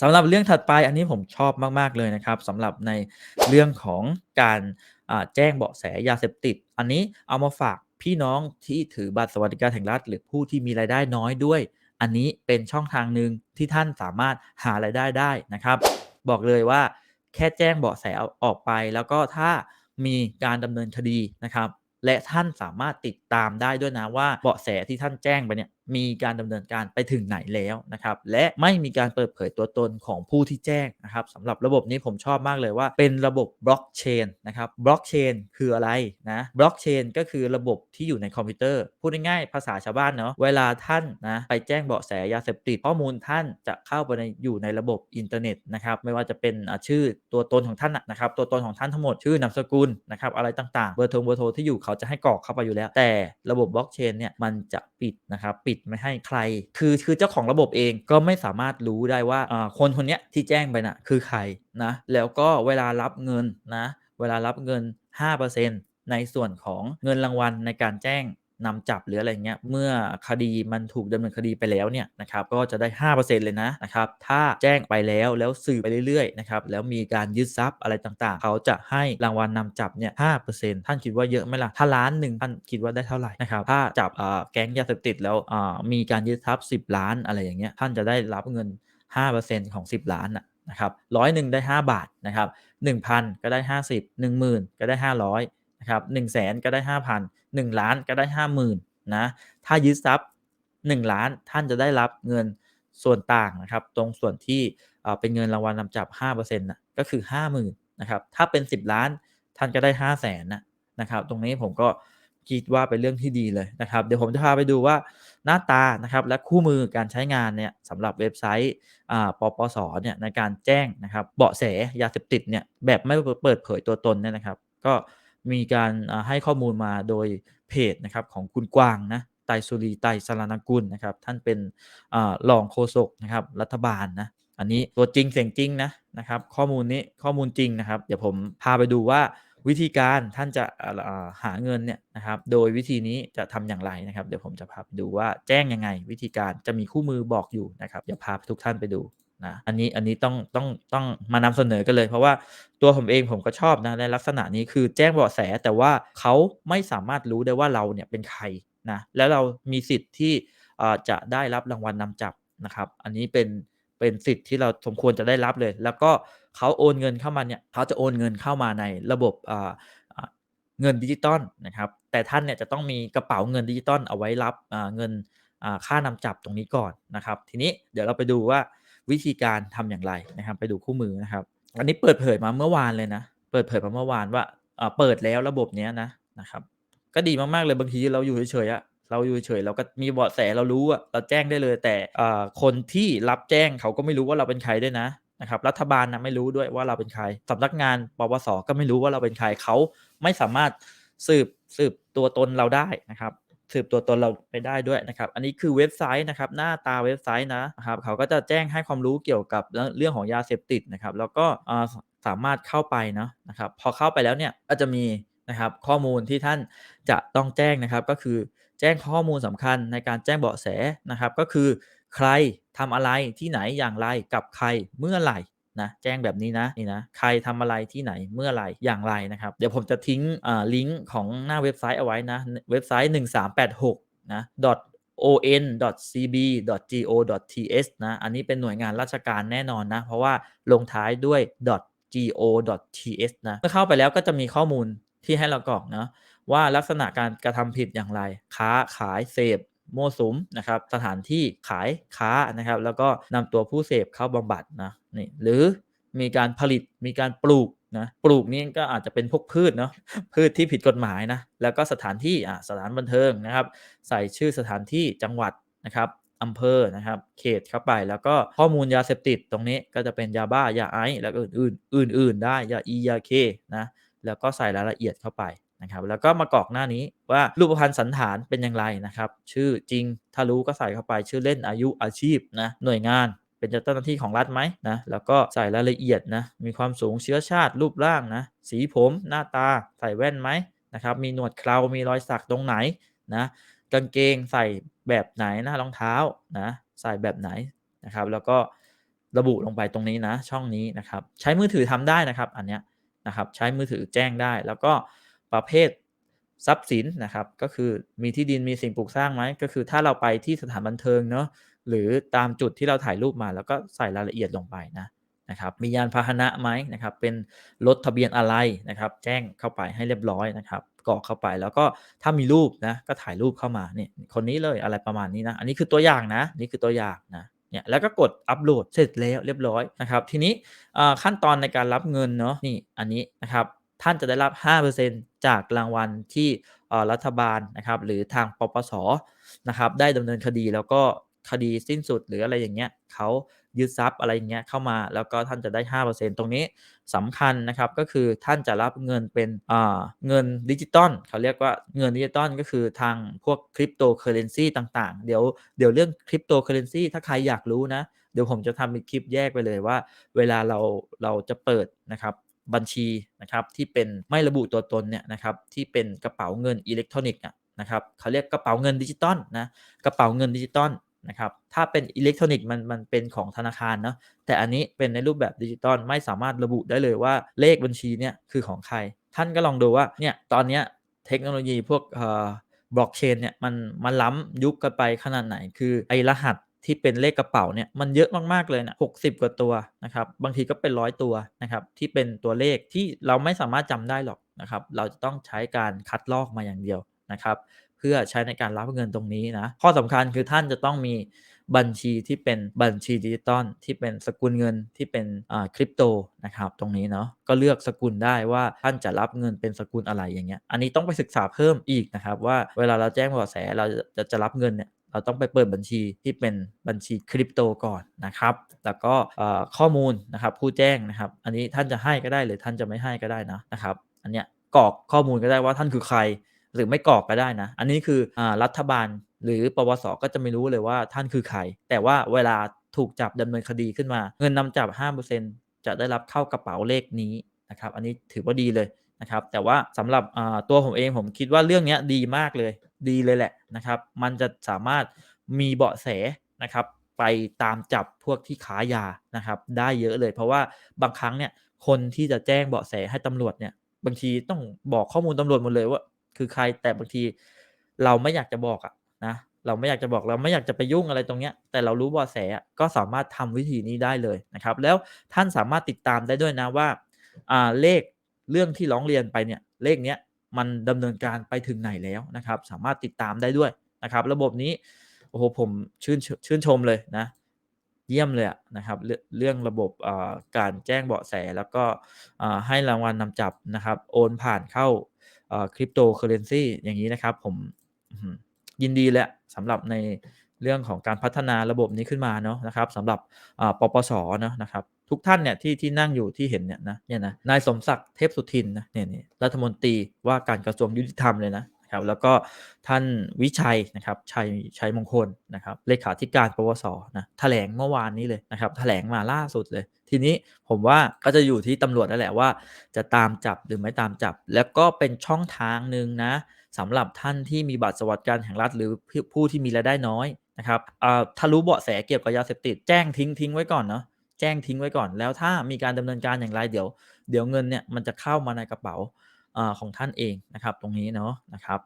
สำหรับเรื่องถัดไปอันนี้ผมชอบมากๆเลยนะครับสำหรับในเรื่องของการแจ้งเบาะแสยาเสพติด อันนี้เอามาฝากพี่น้องที่ถือบัตรสวัสดิการแห่งรัฐ หรือผู้ที่มีรายได้น้อยด้วย อันนี้เป็นช่องทางหนึ่งที่ท่านสามารถหารายได้ได้นะครับ บอกเลยว่าแค่แจ้งเบาะแสออกไป แล้วก็ถ้ามีการดำเนินคดีนะครับ และท่านสามารถติดตามได้ด้วยนะว่าเบาะแสที่ท่านแจ้งไปเนี่ย มีการดำเนินการไปถึงไหนแล้วนะครับ และไม่มีการเปิดเผยตัวตนของผู้ที่แจ้งนะครับสำหรับระบบนี้ผมชอบมากเลยว่า เป็นระบบบล็อกเชนนะครับบล็อกเชนคืออะไรนะบล็อกเชนก็คือระบบที่อยู่ในคอมพิวเตอร์ พูดง่ายๆภาษาชาวบ้านเนาะเวลาท่านนะไปแจ้งเบาะแสยาเสพติดข้อมูลท่านจะเข้าไปในอยู่ในระบบอินเทอร์เน็ตนะครับไม่ว่าจะเป็นชื่อตัวตนของท่านนะครับตัวตนของท่านทั้งหมดชื่อนามสกุลนะครับอะไรต่างๆเบอร์โทรเบอร์โทรที่อยู่เขาจะให้กรอกเข้าไปอยู่แล้ว แต่ระบบบล็อกเชนเนี่ยมันจะปิดนะครับปิดไม่ให้ใคร คือคือเจ้าของระบบเองก็ไม่สามารถรู้ได้ว่าคนคนนี้ที่แจ้งไปน่ะคือใครนะแล้วก็เวลารับเงินนะเวลารับเงิน 5%ในส่วนของเงินรางวัลในการแจ้ง นำจับหรืออะไรเงี้ยเมื่อคดีมันถูกดำเนินคดีไปแล้วเนี่ยนะครับก็จะได้ 5%เลยนะนะครับถ้าแจ้งไปแล้วแล้วสืบไปเรื่อยๆนะครับแล้วมีการยึดทรัพย์อะไรต่างๆ เขาจะให้รางวัลนำจับเนี่ย5%ท่านคิดว่าเยอะไหมล่ะถ้าล้านหนึ่งท่านคิดว่าได้เท่าไหร่นะครับถ้าจับอ่าแก๊งยาเสพติดแล้วอ่ามีการยึดทรัพย์10ล้านอะไรอย่างเงี้ยท่านจะได้รับเงิน5%ของ10ล้านนะนะครับร้อยหนึ่งได้ 5 บาทนะครับ1,000ก็ได้ 50 10,000 ก็ได้ 500นะครับ1 0 0 0 0 0ก็ได้ 5,000 1 ล้านก็ได้ 50,000นะถ้ายึดทรัพย์ 1 ล้านท่านจะได้รับเงินส่วนต่างนะครับ ตรงส่วนที่เป็นเงินรางวัลนำจับ5%นะก็คือ 50,000นะครับถ้าเป็น 10 ล้านท่านก็ได้ 5 0 0 0 0นนะนะครับตรงนี้ผมก็คิดว่าเป็นเรื่องที่ดีเลยนะครับ เดี๋ยวผมจะพาไปดูว่าหน้าตานะครับและคู่มือการใช้งานเนี่ยสำหรับเว็บไซต์ปปสเนี่ยในการแจ้งนะครับเบาะแสยาเสพติดเนี่ยแบบไม่เปิดเผยตัวตนเนี่ยนะครับ ก็ มีการให้ข้อมูลมาโดยเพจนะครับของคุณกวางนะไตสุรีไตรสรานกุลนะครับ ท่านเป็นรองโฆษกนะครับรัฐบาลนะอันนี้ตัวจริงเสียงจริงนะนะครับข้อมูลนี้ข้อมูลจริงนะครับ เดี๋ยวผมพาไปดูว่าวิธีการท่านจะหาเงินเนี่ยนะครับ โดยวิธีนี้จะทำอย่างไรนะครับ เดี๋ยวผมจะพาไปดูว่าแจ้งยังไง วิธีการจะมีคู่มือบอกอยู่นะครับ เดี๋ยวพาทุกท่านไปดู นะอันนี้อันนี้ต้องต้องต้องมานำเสนอกันเลย เพราะว่าตัวผมเองผมก็ชอบนะในลักษณะนี้คือแจ้งเบาะแสแต่ว่าเขาไม่สามารถรู้ได้ว่าเราเนี่ยเป็นใครนะแล้วเรามีสิทธิ์ที่จะได้รับรางวัลนำจับนะครับ อันนี้เป็นเป็นสิทธิ์ที่เราสมควรจะได้รับเลย แล้วก็เขาโอนเงินเข้ามาเนี่ยเขาจะโอนเงินเข้ามาในระบบเงินดิจิตอลนะครับ แต่ท่านเนี่ยจะต้องมีกระเป๋าเงินดิจิตอลเอาไว้รับเงินอ่าค่านำจับตรงนี้ก่อนนะครับ ทีนี้เดี๋ยวเราไปดูว่า วิธีการทำอย่างไรนะครับ ไปดูคู่มือนะครับ อันนี้เปิดเผยมาเมื่อวานเลยนะ เปิดเผยมาเมื่อวานว่าอ่าเปิดแล้วระบบเนี้ยนะนะครับ ก็ดีมากๆเลยบางทีเราอยู่เฉยๆอะเราอยู่เฉยๆเราก็มีเบาะแสเรารู้อะเราแจ้งได้เลย แต่อ่าคนที่รับแจ้งเขาก็ไม่รู้ว่าเราเป็นใครด้วยนะนะครับรัฐบาลนะไม่รู้ด้วยว่าเราเป็นใครสำนักงานปปสก็ไม่รู้ว่าเราเป็นใครเขาไม่สามารถสืบสืบตัวตนเราได้นะครับ สืบตัวตนเราไปได้ด้วยนะครับ อันนี้คือเว็บไซต์นะครับ หน้าตาเว็บไซต์นะครับ เขาก็จะแจ้งให้ความรู้เกี่ยวกับเรื่องของยาเสพติดนะครับ แล้วก็สามารถเข้าไปเนาะนะครับ พอเข้าไปแล้วเนี่ยก็จะมีนะครับข้อมูลที่ท่านจะต้องแจ้งนะครับ ก็คือแจ้งข้อมูลสำคัญในการแจ้งเบาะแสนะครับ ก็คือใครทำอะไรที่ไหนอย่างไรกับใครเมื่อไหร่ นะแจ้งแบบนี้นะนี่นะใครทำอะไรที่ไหนเมื่อไรอย่างไรนะครับ เดี๋ยวผมจะทิ้งลิงก์ของหน้าเว็บไซต์เอาไว้นะ เว็บไซต์ 1386 นะ on.cb.go.th นะ อันนี้เป็นหน่วยงานราชการแน่นอนนะ เพราะว่าลงท้ายด้วย .go.th นะ เมื่อเข้าไปแล้วก็จะมีข้อมูลที่ให้เรากรอกนะว่าลักษณะการกระทำผิดอย่างไร ค้าขายเสพ มั่วสุมนะครับสถานที่ขายค้านะครับ แล้วก็นำตัวผู้เสพเข้าบำบัดนะนี่หรือมีการผลิตมีการปลูกนะปลูกนี่ก็อาจจะเป็นพวกพืชเนาะพืชที่ผิดกฎหมายนะแล้วก็สถานที่อ่าสถานบันเทิงนะครับ ใส่ชื่อสถานที่จังหวัดนะครับอำเภอนะครับ เขตเข้าไปแล้วก็ข้อมูลยาเสพติดตรงนี้ก็จะเป็นยาบ้ายาไอซ์แล้วก็อื่นๆ อื่น ๆ ได้ยาอียาเคนะแล้วก็ใส่รายละเอียดเข้าไป นะครับแล้วก็มากรอกหน้านี้ว่ารูปพรรณสันฐานเป็นอย่างไรนะครับ ชื่อจริงถ้ารู้ก็ใส่เข้าไปชื่อเล่นอายุอาชีพนะหน่วยงานเป็นเจ้าหน้าที่ของรัฐไหมนะ แล้วก็ใส่รายละเอียดนะ มีความสูงเชื้อชาติรูปร่างนะ สีผมหน้าตาใส่แว่นไหมนะครับ มีหนวดเครา มีรอยสักตรงไหนนะ กางเกงใส่แบบไหนนะรองเท้านะ ใส่แบบไหนนะครับ แล้วก็ระบุลงไปตรงนี้นะ ช่องนี้นะครับ ใช้มือถือทำได้นะครับ อันเนี้ยนะครับ ใช้มือถือแจ้งได้ แล้วก็ ประเภททรัพย์สินนะครับ ก็คือมีที่ดินมีสิ่งปลูกสร้างไหมก็คือถ้าเราไปที่สถานบันเทิงเนาะหรือตามจุดที่เราถ่ายรูปมาแล้วก็ใส่รายละเอียดลงไปนะนะครับมียานพาหนะไหมนะครับ เป็นรถทะเบียนอะไรนะครับ แจ้งเข้าไปให้เรียบร้อยนะครับกรอกเข้าไปแล้วก็ถ้ามีรูปนะก็ถ่ายรูปเข้ามาเนี่ยคนนี้เลยอะไรประมาณนี้นะ อันนี้คือตัวอย่างนะ นี่คือตัวอย่างนะเนี่ยแล้วก็กดอัปโหลดเสร็จแล้วเรียบร้อยนะครับ ทีนี้ขั้นตอนในการรับเงินเนาะนี่อันนี้นะครับ ท่านจะได้รับ 5%จากรางวัลที่รัฐบาลนะครับ หรือทางปปส.นะครับ ได้ดำเนินคดีแล้วก็คดีสิ้นสุดหรืออะไรอย่างเงี้ยเขายึดทรัพย์อะไรอย่างเงี้ยเข้ามา แล้วก็ท่านจะได้ 5%ตรงนี้สำคัญนะครับก็คือท่านจะรับเงินเป็นเงินดิจิทัลเขาเรียกว่าเงินดิจิทัลก็คือทางพวก Cryptocurrency ต่างๆ เดี๋ยวเดี๋ยวเรื่อง Cryptocurrency ถ้าใครอยากรู้นะ เดี๋ยวผมจะทำเป็นคลิปแยกไปเลยว่า เวลาเราเราจะเปิดนะครับ บัญชีนะครับที่เป็นไม่ระบุตัวตนเนี่ยนะครับที่เป็นกระเป๋าเงินอิเล็กทรอนิกส์นะครับเขาเรียกกระเป๋าเงินดิจิทัลนะกระเป๋าเงินดิจิทัลนะครับถ้าเป็นอิเล็กทรอนิกส์มันมันเป็นของธนาคารเนาะแต่อันนี้เป็นในรูปแบบดิจิทัลไม่สามารถระบุได้เลยว่าเลขบัญชีเนี่ยคือของใคร ท่านก็ลองดูว่าเนี่ยตอนเนี้ยเทคโนโลยีพวกเอ่อ Blockchain เนี่ยมันมันล้ำยุคกันไปขนาดไหน คือไอรหัส ที่เป็นเลขกระเป๋าเนี่ยมันเยอะมากๆเลยนะ60กว่าตัวนะครับ บางทีก็เป็น100ตัวนะครับ ที่เป็นตัวเลขที่เราไม่สามารถจำได้หรอกนะครับ เราจะต้องใช้การคัดลอกมาอย่างเดียวนะครับ เพื่อใช้ในการรับเงินตรงนี้นะ ข้อสำคัญคือท่านจะต้องมีบัญชีที่เป็นบัญชีดิจิทัลที่เป็นสกุลเงินที่เป็นอ่า Crypto นะครับตรงนี้เนาะก็เลือกสกุลได้ว่าท่านจะรับเงินเป็นสกุลอะไรอย่างเงี้ยอันนี้ต้องไปศึกษาเพิ่มอีกนะครับว่าเวลาเราแจ้งเบาะแสเราจะจะรับเงินเนี่ย เราต้องไปเปิดบัญชีที่เป็นบัญชี Crypto ก่อนนะครับ แล้วก็ข้อมูลนะครับผู้แจ้งนะครับ อันนี้ท่านจะให้ก็ได้หรือท่านจะไม่ให้ก็ได้นะนะครับ อันเนี้ยกรอกข้อมูลก็ได้ว่าท่านคือใคร หรือไม่กรอกก็ได้นะ อันนี้คืออรัฐบาลหรือปปส.ก็จะไม่รู้เลยว่าท่านคือใคร แต่ว่าเวลาถูกจับดำเนินคดีขึ้นมา เงินนำจับ 5%จะได้รับเข้ากระเป๋าเลขนี้นะครับ อันนี้ถือว่าดีเลยนะครับ แต่ว่าสำหรับตัวผมเองผมคิดว่าเรื่องเนี้ยดีมากเลย ดีเลยแหละนะครับ มันจะสามารถมีเบาะแสนะครับ ไปตามจับพวกที่ค้ายานะครับ ได้เยอะเลย เพราะว่าบางครั้งเนี่ยคนที่จะแจ้งเบาะแสให้ตำรวจเนี่ยบางทีต้องบอกข้อมูลตำรวจหมดเลยว่า คือใครแต่บางทีเราไม่อยากจะบอกอะนะเราไม่อยากจะบอกเราไม่อยากจะไปยุ่งอะไรตรงเนี้ยแต่เรารู้เบาะแสก็สามารถทำวิธีนี้ได้เลยนะครับ แล้วท่านสามารถติดตามได้ด้วยนะว่าเลขเรื่องที่ร้องเรียนไปเนี่ยเลขเนี้ย มันดำเนินการไปถึงไหนแล้วนะครับ สามารถติดตามได้ด้วยนะครับ ระบบนี้โอ้โฮผมชื่นชื่นชมเลยนะเยี่ยมเลยนะครับเรื่องเรื่องระบบการแจ้งเบาะแสแล้วก็ให้รางวัลนำจับนะครับ โอนผ่านเข้าอ่า Cryptocurrency อย่างงี้นะครับ ผมยินดีเละสำหรับในเรื่องของการพัฒนาระบบนี้ขึ้นมาเนาะนะครับสำหรับปปส.เนาะนะครับ ทุกท่านเนี่ยที่ที่นั่งอยู่ที่เห็นเนี่ยนะเนี่ยนะนายสมศักดิ์เทพสุทินนะเนี่ยๆรัฐมนตรีว่าการกระทรวงยุติธรรมเลยนะครับแล้วก็ท่านวิชัยนะครับชัยชัยมงคลนะครับเลขาธิการปวส.นะแถลงเมื่อวานนี้เลยนะครับแถลงมาล่าสุดเลย ทีนี้ผมว่าก็จะอยู่ที่ตำรวจนั่นแหละว่า จะตามจับหรือไม่ตามจับ แล้วก็เป็นช่องทางหนึ่งนะสำหรับท่านที่มีบัตรสวัสดิการแห่งรัฐหรือผู้ที่มีรายได้น้อยนะครับอ่าถ้ารู้เบาะแสเกี่ยวกับยาเสพติดแจ้งทิ้งทิ้งไว้ก่อนเนาะ แจ้งทิ้งไว้ก่อน แล้วถ้ามีการดำเนินการอย่างไรเดี๋ยว เดี๋ยวเงินเนี่ยมันจะเข้ามาในกระเป๋าอ่าของท่านเองนะครับ ตรงนี้เนาะนะครับ